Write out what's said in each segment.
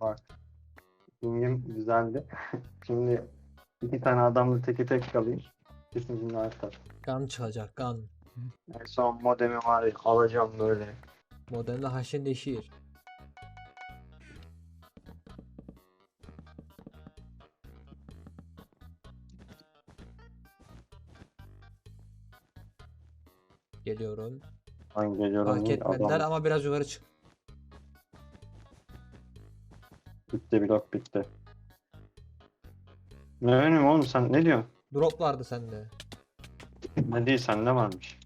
Bak. Pingim güzeldi. Şimdi iki tane adamla teke tek kalayım. Kesinlikle artar. Kan çıkacak kan. En son modemi var ya alacağım böyle. Modelde haşin neşir. Geliyorum. Ben geliyorum. Fark etmediler adam- ama biraz yukarı çık. Bitti blok bitti. Ne önüm oğlum sen ne diyorsun? Drop vardı sende. Ne değil sende varmış.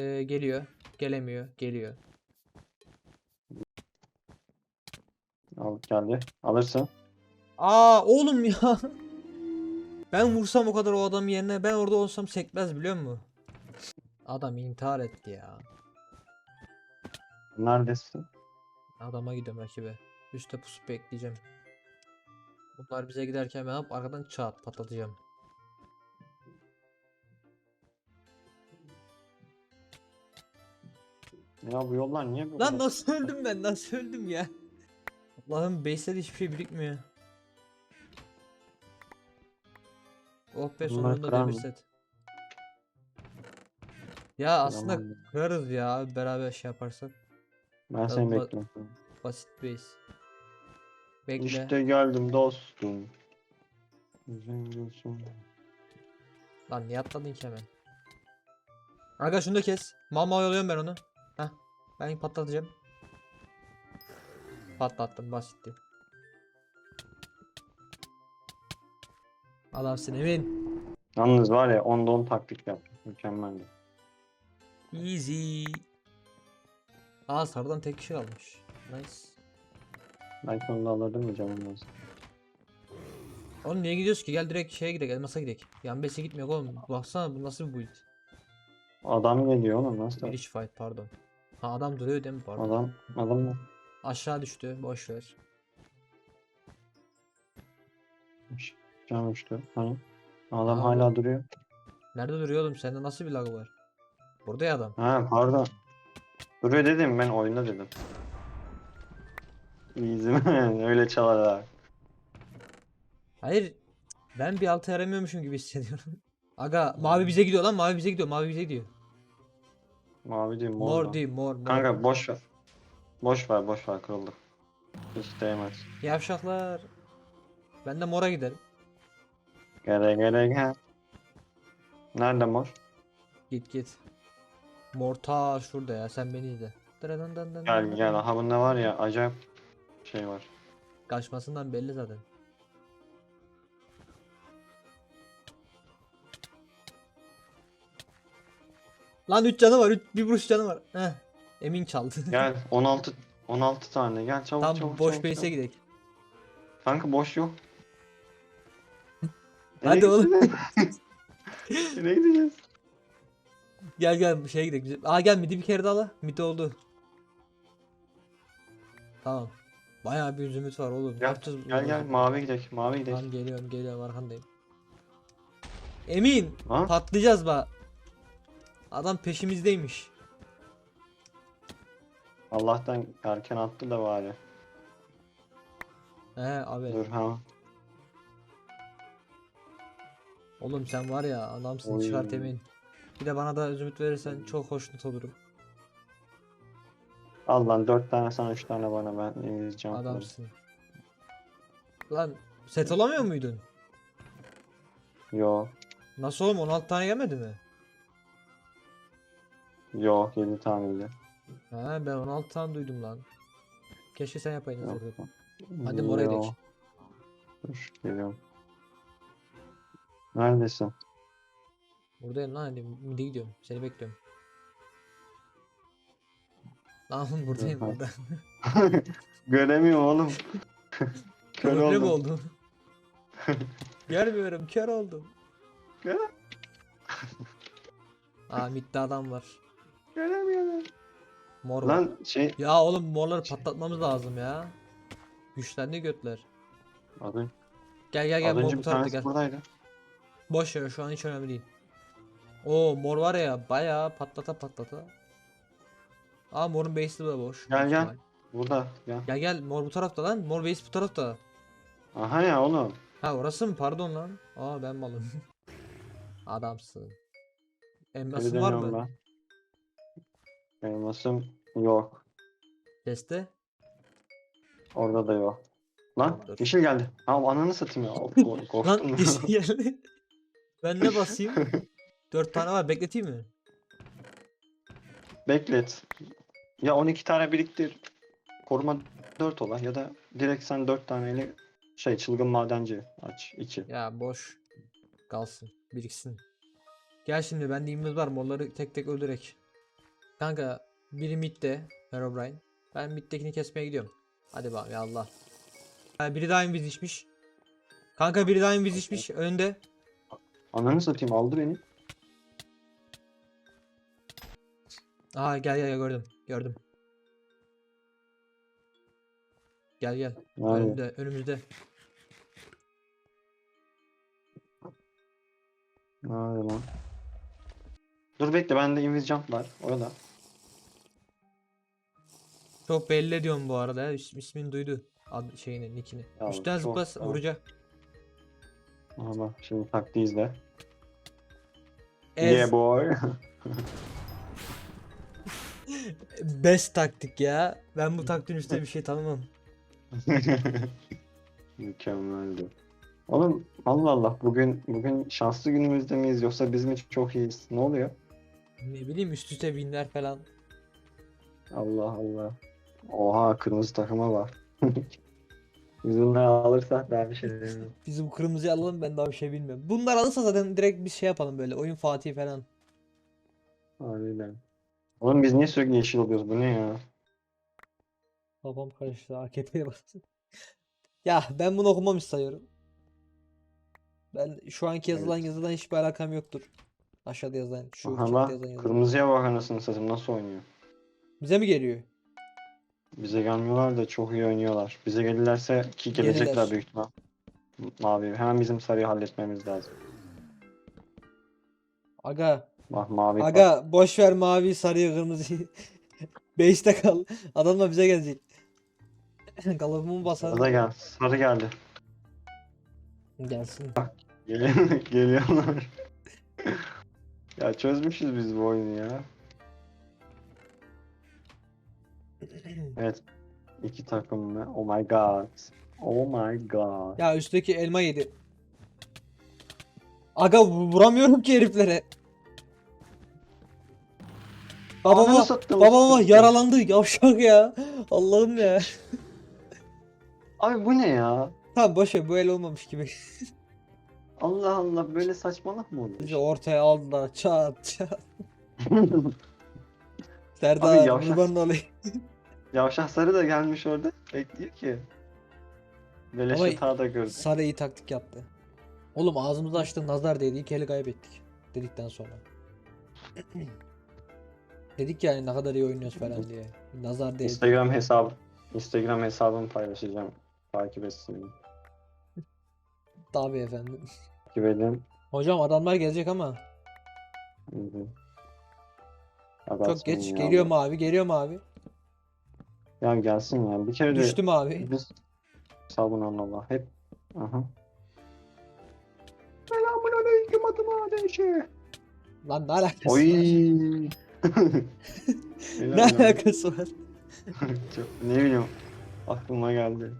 Ee, geliyor. Gelemiyor. Geliyor. Al geldi. Alırsın. Aa oğlum ya. Ben vursam o kadar o adam yerine ben orada olsam sekmez biliyor musun? Adam intihar etti ya. Neredesin? Adama gidiyorum rakibe. Üste pusup bekleyeceğim. Bunlar bize giderken ben hop arkadan çat patlatacağım. Ya bu yollar niye böyle? Lan nasıl öldüm ben? Nasıl öldüm ya? Allah'ım base'de de hiçbir şey birikmiyor. Oh be Bunlar sonunda kırar demir mı? set. Ya aslında Yalan. kırarız ya beraber şey yaparsak. Ben seni ba- bekliyorum. Basit base. Bekle. İşte geldim dostum. Zenginsin. Lan niye atladın ki hemen? Aga şunu da kes. Mama yolluyorum ben onu. Heh. Ben patlatacağım. Patlattım basitti. Adamsın Emin. Yalnız var ya onda 10 taktik yaptım. Mükemmeldi. Easy. Aa sarıdan tek kişi kalmış. Nice. Belki onu da alırdım mı canım olsun. Oğlum niye gidiyoruz ki? Gel direkt şeye gidelim. Elmas'a gidelim. Yan base'e gitmiyor oğlum. Baksana bu nasıl bir build. Adam geliyor oğlum nasıl? Bridge fight pardon. Ha adam duruyor değil mi pardon. Adam, adam Aşağı düştü. Boş ver. can uçtu. Hani? Adam Aa, hala duruyor. Nerede duruyor oğlum? Sende nasıl bir lag var? Burada ya adam. Ha pardon. Duruyor dedim ben oyunda dedim. İzim öyle çalar Hayır. Ben bir altı yaramıyormuşum gibi hissediyorum. Aga mavi bize gidiyor lan mavi bize gidiyor mavi bize gidiyor. Mavi değil mor. Mor lan. değil mor mor. Kanka boş ver. Boş ver boş ver kırıldı. Hiç değmez. Yavşaklar. Ben de mora giderim. Gele gele gel. Nerede mor? Git git. Mor ta şurada ya sen beni dın Gel gel. Aha bunda var ya acayip şey var. Kaçmasından belli zaten. Lan 3 canı var. 3 bir vuruş canı var. Heh. Emin çaldı. Gel 16 16 tane gel çabuk Tam çabuk. boş çabuk, base'e gidelim. Kanka boş yok. Hadi oğlum. Nereye gideceğiz? Gel gel şeye gidelim. Aa gel midi bir kere daha la. Midi oldu. Tamam. Bayağı bir zümrüt var oğlum. Gel, yapacağız Gel gel mavi gidelim mavi gidelim. Tamam geliyorum geliyorum arkandayım. Emin Ha? patlayacağız bak. Adam peşimizdeymiş. Allah'tan erken attı da bari. He abi. Dur ha. Oğlum sen var ya adamsın Oy. çıkart Emin. Bir de bana da zümrüt verirsen çok hoşnut olurum. Al lan 4 tane sana 3 tane bana ben İngilizce atlarım. Adamsın. Lan set olamıyor muydun? Yo. Nasıl oğlum 16 tane gelmedi mi? Yo 7 taneydi. He ben 16 tane duydum lan. Keşke sen yapaydın Yok. zırhı. Hadi oraya Yo. gidelim. Dur geliyorum. Neredesin? Buradayım lan hadi midi gidiyorum. Seni bekliyorum. Lan oğlum buradayım burada. Göremiyorum oğlum. Kör oldum. oldu. Görmüyorum kör oldum. Aa midde adam var. Göremiyorum. Mor var. Lan şey Ya oğlum morları patlatmamız lazım ya. Güçlendi götler. Adı, Gel gel gel az önce bir tanesi gel. buradaydı. Boş ver şu an hiç önemli değil. Oo mor var ya bayağı patlata patlata. Aa morun base'i de boş. Gel, gel. ihtimal. Burada gel. Gel gel mor bu tarafta lan. Mor base bu tarafta. Aha ya oğlum. Ha orası mı? Pardon lan. Aa ben malım. Adamsın. Elmasın var mı? ben. Elmasım yok. Teste. Orada da yok. Lan Dur. yeşil geldi. Ha ananı satayım ya. Korktum. Lan yeşil geldi. ben ne basayım? Dört tane var bekleteyim mi? Beklet. Ya 12 tane biriktir. Koruma 4 ola ya da direkt sen 4 taneyle şey çılgın madenci aç 2. Ya boş. Kalsın. Biriksin. Gel şimdi bende imimiz var. Morları tek tek öldürek. Kanka biri midde. Herobrine. Ben middekini kesmeye gidiyorum. Hadi bak ya Allah. Ha, biri daha inviz içmiş. Kanka biri daha inviz içmiş. Önde. Ananı satayım aldı beni. Aa gel gel gel, gördüm. Gördüm. Gel gel. Nerede? Önümde, önümüzde. Nerede lan? Dur bekle bende invis jump var. Orada. Çok belli ediyorum bu arada. ya, is- ismini duydu. Ad şeyini, nickini. Ya Üstten çok- zıpla tamam. vuracak. Aha bak şimdi taktiği izle. Ez. Yeah boy. Best taktik ya. Ben bu taktiğin üstüne bir şey tanımam. Mükemmeldi. Oğlum Allah Allah bugün bugün şanslı günümüzde miyiz yoksa biz mi çok iyiyiz? Ne oluyor? Ne bileyim üst üste winler falan. Allah Allah. Oha kırmızı takıma bak. Biz bunları alırsak daha bir şey demiyorum. Biz bu kırmızıyı alalım ben daha bir şey bilmiyorum. Bunlar alırsa zaten direkt bir şey yapalım böyle. Oyun Fatih falan. Harbiden. Oğlum biz niye sürekli yeşil oluyoruz? Bu ne ya? Babam karıştı. AKP'ye bastı. ya ben bunu okumamış sayıyorum. Ben şu anki yazılan Evet. yazılan hiçbir alakam yoktur. Aşağıda yazılan. Şu Aha bak yazılan. kırmızıya bak anasını satayım nasıl oynuyor. Bize mi geliyor? Bize gelmiyorlar da çok iyi oynuyorlar. Bize gelirlerse ki gelecekler Gelirler. büyük ihtimal. Mavi. Hemen bizim sarıyı halletmemiz lazım. Aga. Bak mavi. Aga boş ver mavi, sarıyı, kırmızıyı. Base'te kal. Adamlar bize gelecek. Kalıbımı basarım. Sarı gel. Sarı geldi. Gelsin. Geliyor- Geliyorlar. ya çözmüşüz biz bu oyunu ya. Evet. İki takım mı? Oh my god. Oh my god. Ya üstteki elma yedi. Aga vu- vuramıyorum ki heriflere. Baba baba baba baba yaralandı yavşak ya. Allah'ım ya. Abi bu ne ya? Tamam boş ver bu el olmamış gibi. Allah Allah böyle saçmalık mı olur? Bizi ortaya aldılar çat çat. Serdar yavşak. kurban olayım. Yavşak sarı da gelmiş orada. Bekliyor ki. Ama hata da gördü. Sarı iyi taktik yaptı. Oğlum ağzımızı açtı nazar değdi ilk eli kaybettik. Dedikten sonra. Dedik yani ne kadar iyi oynuyoruz falan diye. Nazar değdi. Instagram hesabı. Instagram hesabımı paylaşacağım. Takip etsin. Tabii efendim. Takip edin. Hocam adamlar gelecek ama. Hı hı. Çok geç. ya. Geliyor mavi, geliyor mavi. Ya gelsin ya. Bir kere de Düştü mavi. biz hesabını Allah. Hep. Aha. Selamun aleyküm adım Adeşe. Lan ne alakası Oy. var? Ne ya. alakası var? Çok, ne bileyim. Aklıma geldi.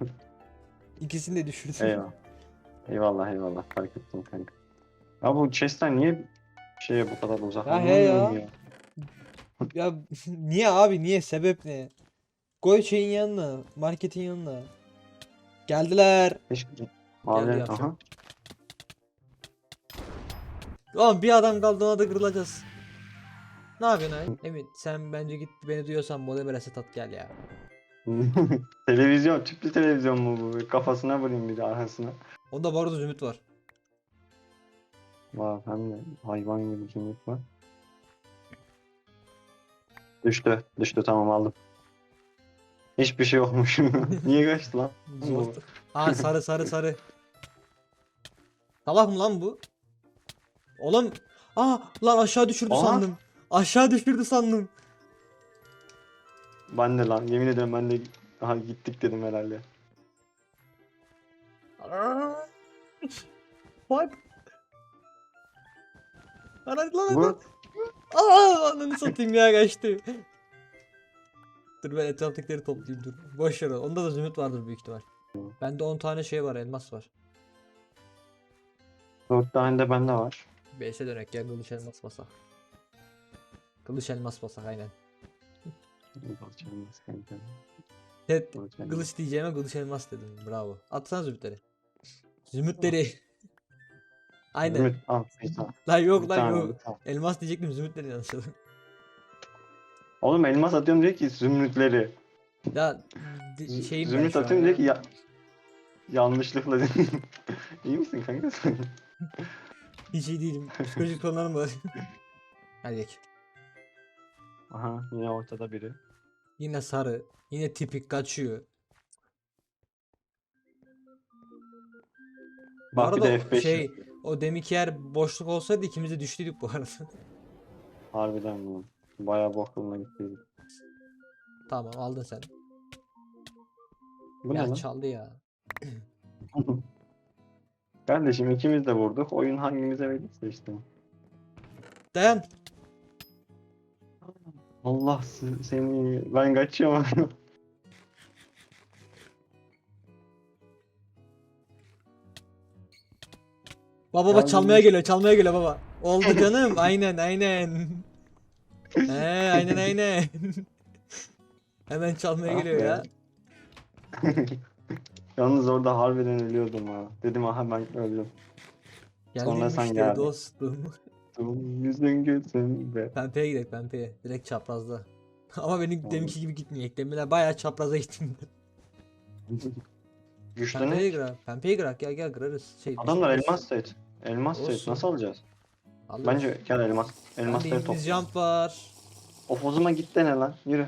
İkisini de düşürdü. Eyvallah. Eyvallah eyvallah. Fark ettim kanka. Ya bu chest'ten niye şeye bu kadar uzak? Ya he ya. Anlamıyorum Ya niye abi niye? Sebep ne? Koy şeyin yanına. Marketin yanına. Geldiler. Keşke. Abi yapacağım. aha. Oğlum bir adam kaldı ona da kırılacağız. Ne yapıyorsun abi? Emin sen bence git beni duyuyorsan modeme reset at gel ya. televizyon, tüplü televizyon mu bu? Kafasına vurayım bir de arkasına. Onda barut zümrüt var. Var hem de hayvan gibi zümrüt var. Düştü. Düştü tamam aldım. Hiçbir şey olmuş. Niye kaçtı lan? Bu. Aa sarı sarı sarı. Salak mı lan bu? Oğlum. Aa lan aşağı düşürdü Aha. sandım. Aşağı düşürdü sandım. Ben de lan yemin ederim ben de aha gittik dedim herhalde. Bak. Ana lan lan. Bu Aa ananı satayım ya kaçtı. Dur ben etraftakileri toplayayım dur. Boş ver. Onda da zümrüt vardır büyük ihtimal. Bende 10 tane şey var elmas var. dört tane de bende var. Beşe dönek ya kılıç elmas basak. Kılıç elmas basak aynen. Evet kılıç diyeceğime kılıç elmas dedim. Bravo. Atsana zümrütleri. Zümrütleri. aynen. Zümrüt al. Lan yok lan yok. Elmas diyecektim zümrütleri yanlış oldu. Oğlum elmas atıyorum diyor ki zümrütleri. Ya şeyim Zümrüt atıyorum diyor ki ya... Yanlışlıkla dedim. İyi misin kanka sen? Hiç iyi değilim. Psikolojik sorunlarım var. Hadi gel. Aha yine ortada biri. Yine sarı. Yine tipik kaçıyor. Bu Bak bir arada de F5. şey o deminki yer boşluk olsaydı ikimiz de düştüydük bu arada. Harbiden bu. Bayağı bok yoluna gittiydi. tamam aldın sen. Bu ne ya lan? çaldı ya. Kardeşim ikimiz de vurduk. Oyun hangimize verirse işte. Dayan. Allah se- seni ben kaçıyorum. Baba baba Yalnız- çalmaya geliyor çalmaya geliyor baba. Oldu canım aynen aynen. He aynen aynen. Hemen çalmaya Ah geliyor be. ya. Yalnız orada harbiden ölüyordum ha. Dedim aha ben öldüm. Geldim Sonra sen işte geldin. dostum. Tum, Yüzün gülsün be. Pempeye gidelim pempeye. Direkt çaprazda. Ama benim deminki gibi gitmiyor. Eklemler bayağı çapraza gittim. Pempeye Güçlenik. girer. Pempeye girer. Gel gel kırarız. Şey, Adamlar biz- elmas set. Elmas set Olsun. nasıl alacağız? Alırız. Bence gel elmas. Elmasları İngiliz topla. jump var. Of o zaman git dene lan. Yürü.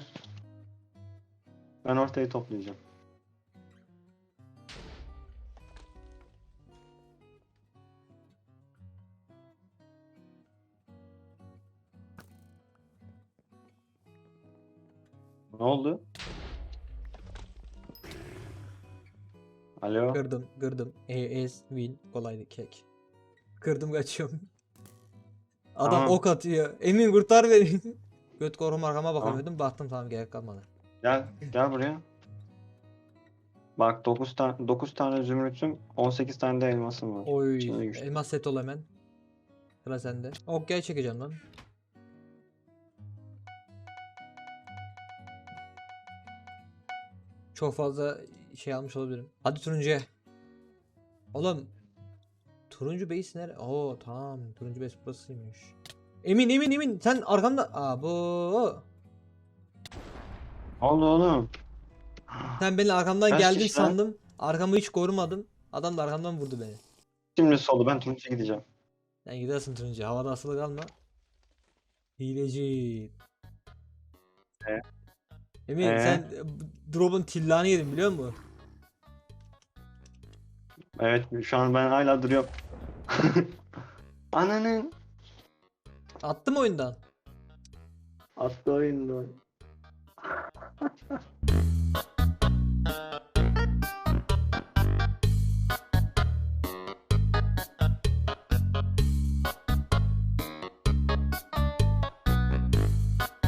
Ben ortayı toplayacağım. Ne oldu? Alo. Kırdım kırdım. ES win kolaydı kek. Kırdım kaçıyorum. Adam Tamam. ok atıyor. Emin kurtar beni. Göt koruma arkama bakamıyordum. Baktım tamam gerek kalmadı. Gel, gel buraya. Bak 9 tane 9 tane zümrütüm, 18 tane de elmasım var. Oy. İçinde güçlü. Elmas set ol hemen. Sıra sende. Ok gel çekeceğim lan. Çok fazla şey almış olabilirim. Hadi turuncuya. Oğlum. Turuncu base nere? Oo tamam. Turuncu base burasıymış. Emin emin emin. Sen arkamda. Aa bu. Oldu oğlum? Sen beni arkamdan Kaç geldin kişi lan? sandım. Arkamı hiç korumadım. Adam da arkamdan vurdu beni. Şimdi solu ben turuncuya gideceğim. Sen gidersin turuncu. Havada asılı kalma. Hileci. E? Emin E? sen e, drop'un tillanı yedin biliyor musun? Evet şu an ben hala duruyorum. Ananın Attım oyundan. attı oyunda.